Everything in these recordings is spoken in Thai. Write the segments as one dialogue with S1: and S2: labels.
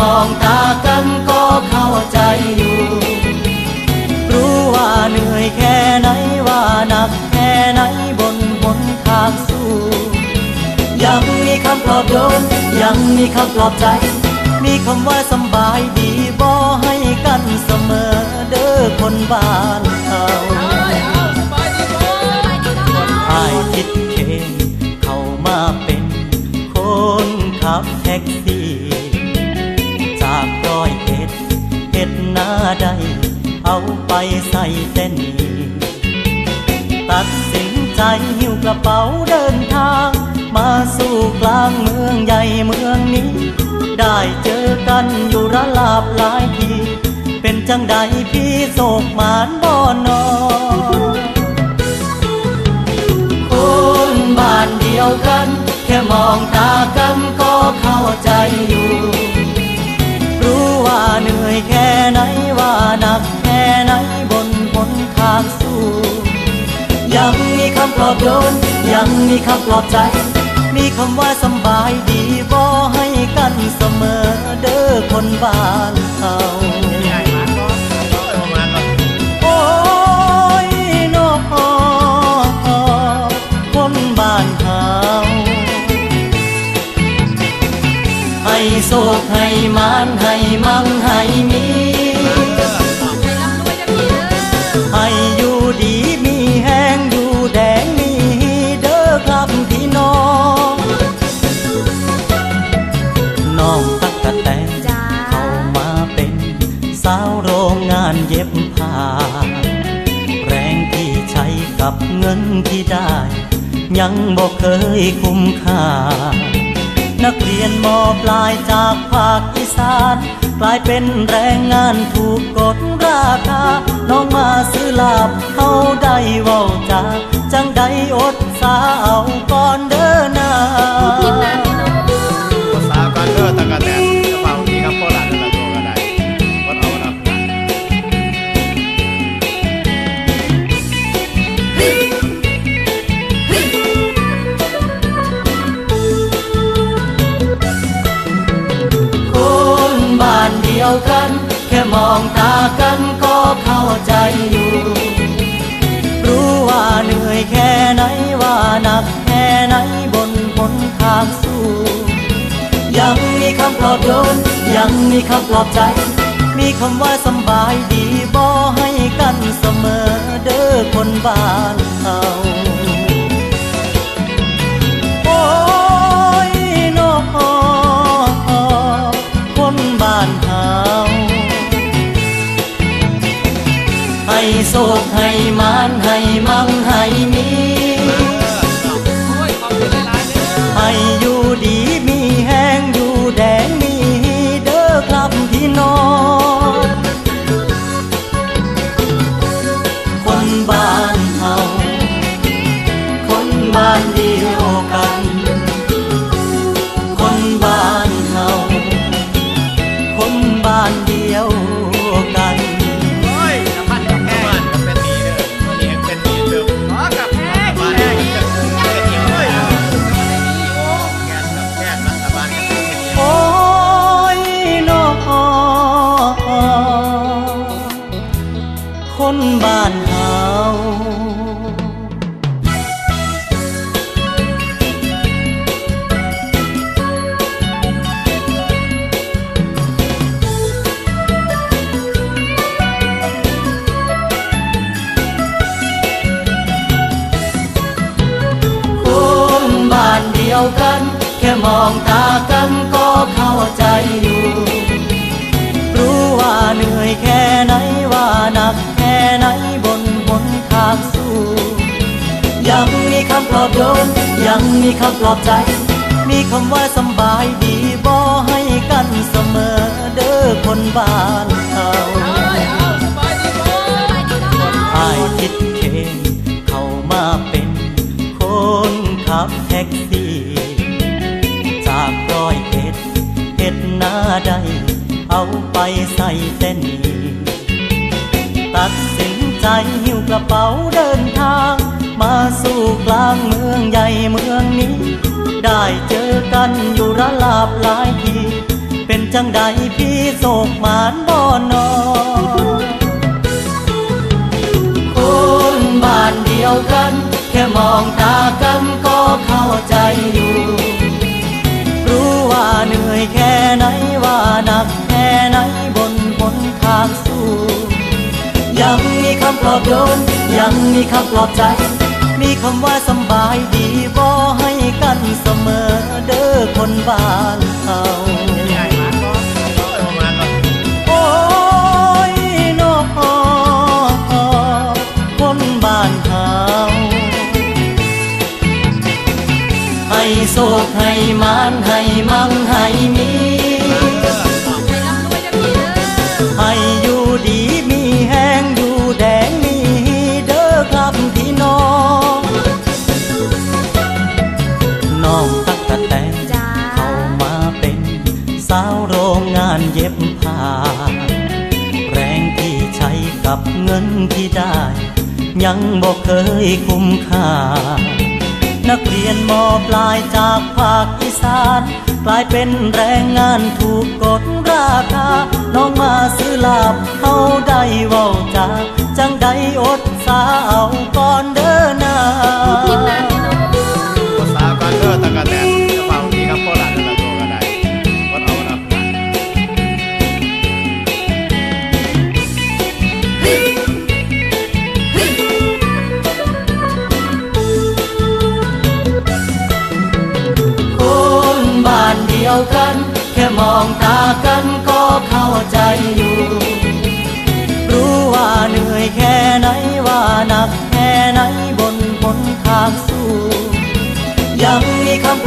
S1: มองตากันก็เข้าใจอยู่ รู้ว่าเหนื่อยแค่ไหนว่าหนักแค่ไหนบนหนทางสู้ ยังมีคำปลอบโยนยังมีคำปลอบใจ มีคำว่าสบายดีบ่ให้กันเสมอเด้อคนบ้านเขาอายคิดเคนเข้ามาเป็นคนขับแท็กซี่าใดเอาไปใส่เต้นนี้ตัดสินใจหิ้วกระเป๋าเดินทาง มาสู่กลางเมืองใหญ่เมืองนี้ ได้เจอกันอยู่ระลาบหลายที เป็นจังใดพี่โศกมานบ่นอคนบ้านเดียวกัน แค่มองตากันก็เข้าใจอยู่ ไหนว่านักแค่ไหนบนหนทางสู้ ยังมีคำปลอบโยน ยังมีคำปลอบใจ มีคำว่าสบายดีบ่ให้กันเสมอเด้อคนบ้านเขาโอ้ยนอคนบ้านเขาให้โศกให้มานให้มั่งให้มี ยังบอกเคยคุ้มค่า นักเรียนมอปลายจากภาคอีสานกลายเป็นแรงงานถูกกดราคา น้องมาซื้อลาบเขาได้ว่าจาจังได้อดสาเอาก่อนเดิน
S2: หน้า
S1: องตากันก็เข้าใจอยู่ รู้ว่าเหนื่อยแค่ไหนว่าหนักแค่ไหนบนหนทางสู้ ยังมีคำปลอบโยนยังมีคำปลอบใจ มีคำว่าสบายดีบ่ให้กันเสมอเด้อคนบ้านเขา โศกให้มา กันก็
S2: เข้า
S1: ใจอยู่ รู้ว่าเหนื่อยแค่ไหนว่าหนักแค่ไหนบนหนทางสู้ ยังมีคำปลอบโยนยังมีคำปลอบใจ มีคำว่าสบายดีบ่ให้กันเสมอเด้อคนบ้า หน้เอาไปใส่เส้นนี้ตัดสินใจหิ้วกระเป๋าเดินทาง มาสู่กลางเมืองใหญ่เมืองนี้ ได้เจอกันอยู่ระลาบหลายที เป็นจังใดพี่โศกหมานบ่นอคนบ้านเดียวกัน แค่มองตากันก็เข้าใจอยู่ รู้ว่าเหนื่อยแค่ไหน อบโยนยังมีคำปลอบใจ มีคำว่าสบายดีบ่ให้กันเสมอเด้อคนบ้านเฮาโอ้ยนอคนบ้านเฮาให้โศกให้มาาวโรงงานเย็บผ้า แรงที่ใช้กับเงินที่ได้ ยังบอกเคยคุ้มค่า นักเรียนมอปลายจากภาคอีสาน กลายเป็นแรงงานถูกกดราคา น้องมาซื้อลาบเขาได้เว้าจาจังได้อดสาเอาก่อนเดิน
S3: น้ำพี่น้า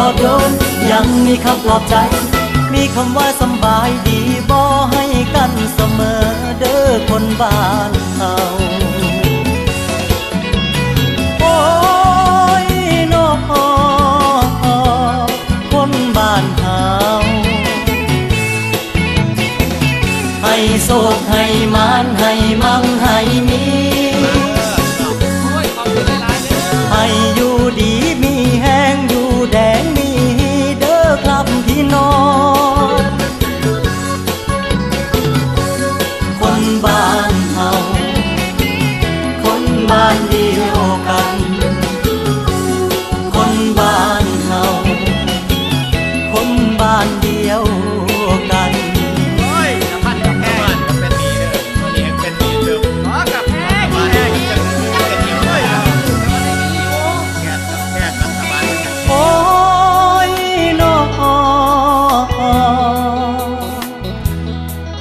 S2: ลอบโย
S1: นยังมีคำปลอบใจ มีคำว่าสบายดีบ่ให้กันเสมอเด้อคนบ้านเฮาโอ้ยนอคนบ้านเฮาให้โศกให้มานให้มั่งให้มีให้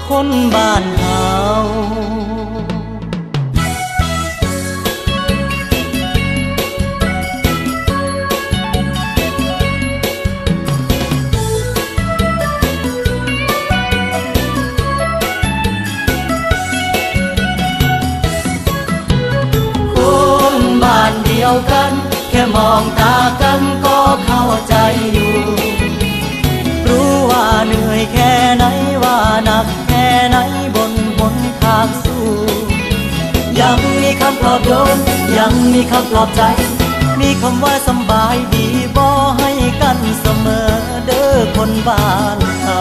S1: คนบ้านหา อบโยนยังมีคำปลอบใจ มีคำว่าสบายดีบ่ให้กันเสมอเด้อคนบ้านเฮา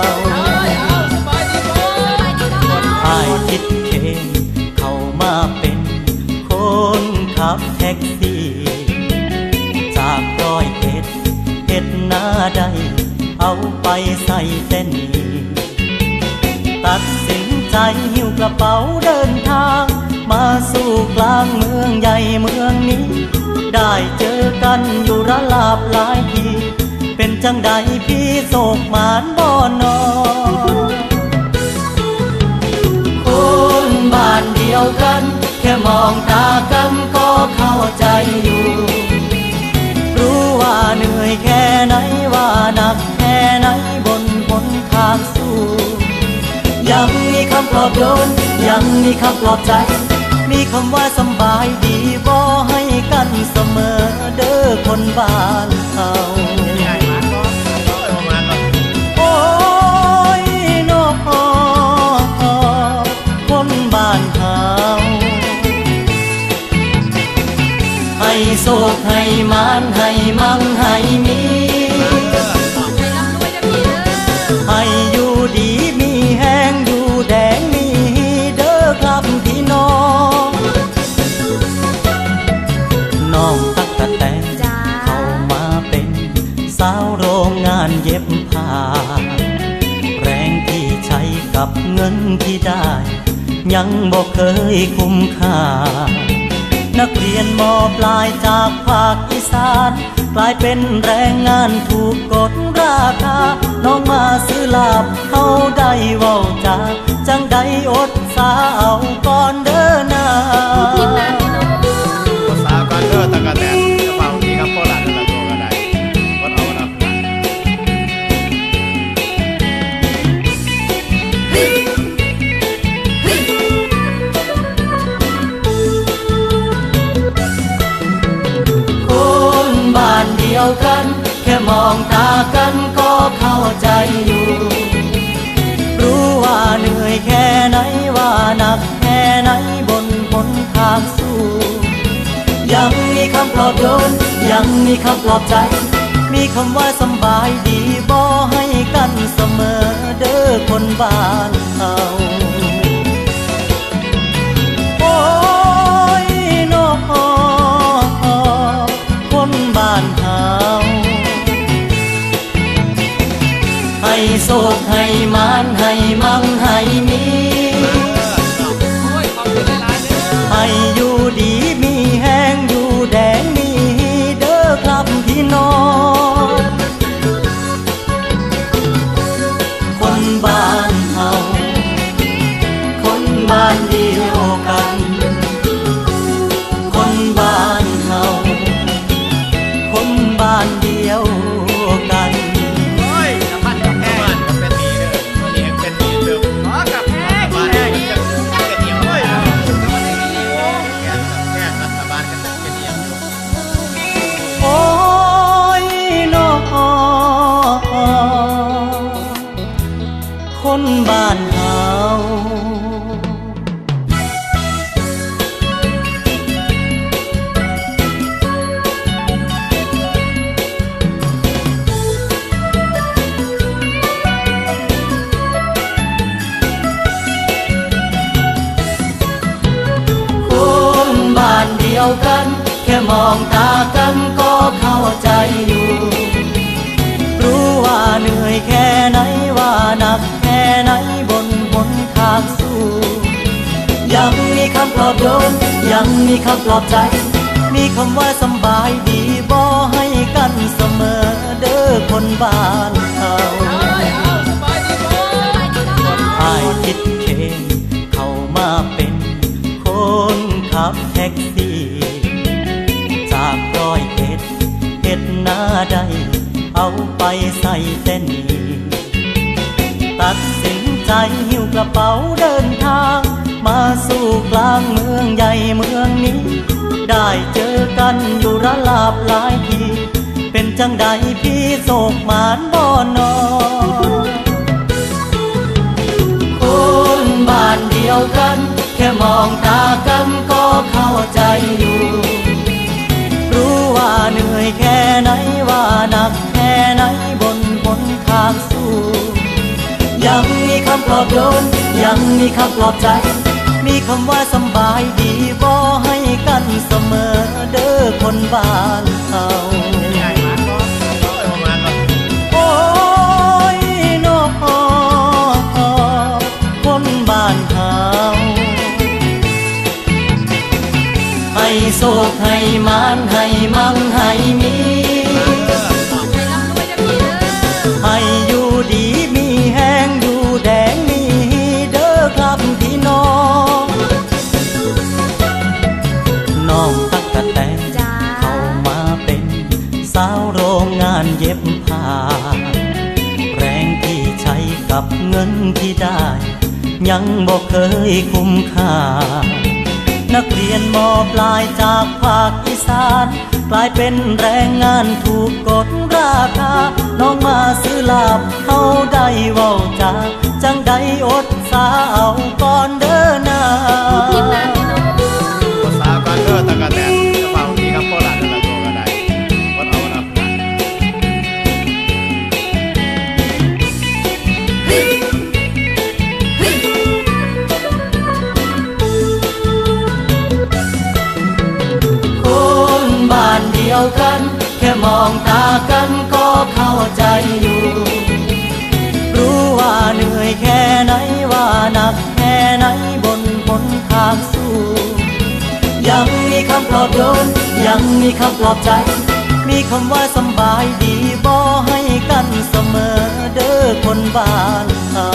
S1: อายคิดเคนเข้ามาเป็นคนขับแท็กซี่จากร้อยเอ็ดเอ็ดหน้าใดเอาไปใส่เต้นตัดสินใจหิ้วกระเป๋าเดินทาง มาสู่กลางเมืองใหญ่เมืองนี้ ได้เจอกันอยู่ระลาบหลายที เป็นจังใดพี่โศกหมานบ่นอคนบ้านเดียวกัน แค่มองตากันก็เข้าใจอยู่ รู้ว่าเหนื่อยแค่ไหนว่าหนักแค่ไหนบนบนทางสู้ยังมีคำปลอบโยนยังมีคำปลอบใจ มีคำว่าสบายดีบ่ให้กันเสมอเด้อคนบ้านเฮา
S2: ใหญ่มากก็ประมาณว่า
S1: โอ้ยนอคนบ้านเฮาให้โศกให้มานให้มั่งให้มี คยคุ้มค่า นักเรียนมอปลายจากภาคอีสานกลายเป็นแรงงานถูกกดราคา น้องมาซื้อลาบเขาได้ว่าจาจังได้อดสาเอาก่อนเด้อ ปลอบโยนยังมีคำปลอบใจ มีคำว่าสบายดีบ่ให้กันเสมอเด้อคนบ้านเฮาโอ้ยน้อคนบ้านเฮาให้โศกให้มานให้มั่งให้มี ยวกัน
S2: แค่
S1: มองตากันก็เข้าใจอยู่ รู้ว่าเหนื่อยแค่ไหนว่าหนักแค่ไหนบนหนทางสู้ ยังมีคำปลอบโยนยังมีคำปลอบใจ มีคำว่าสำบายดีบ่ให้กันเสมอเด้อคนบ้านเขาอายคิด ขับแท็กซี่ จากร้อยเอ็ดเอ็ดหน้าใดเอาไปใส่เส้น ตัดสินใจหิ้วกระเป๋าเดินทาง มาสู่กลางเมืองใหญ่เมืองนี้ ได้เจอกันอยู่ระลาบหลายทีเป็นจังใดพี่โศกหมานบ่นอคนบ้านเดียวกัน แค่มองตา อบโยนยังมีคำปลอบใจ มีคำว่าสบายดีบ่ให้กันเสมอเด้อคนบ้านเขา
S2: ใหญ่มากก็โอ้ยประมาณก็
S1: โอ้ยน้อคนบ้านเฮาให้โศกให้มานให้มั่งให้มี เงินที่ได้ ยังบอกเคยคุ้มค่า นักเรียนมอปลายจากภาคอีสาน กลายเป็นแรงงานถูกกดราคา น้องมาซื้อลาบเขาได้เว้าจาจังได้อดสาเอาก่อนเดิน
S2: หน้า
S1: คนบ้ากันแค่มองตากันก็อยู่ รู้ว่าเหนื่อยแค่ไหนว่าหนักแค่ไหนบนบนทางสู้ยังมีคำปลอบโยนยังมีคำปลอบใจ มีคำว่าสบายดีบอให้กันเสมอเด้อคนบ้านเรา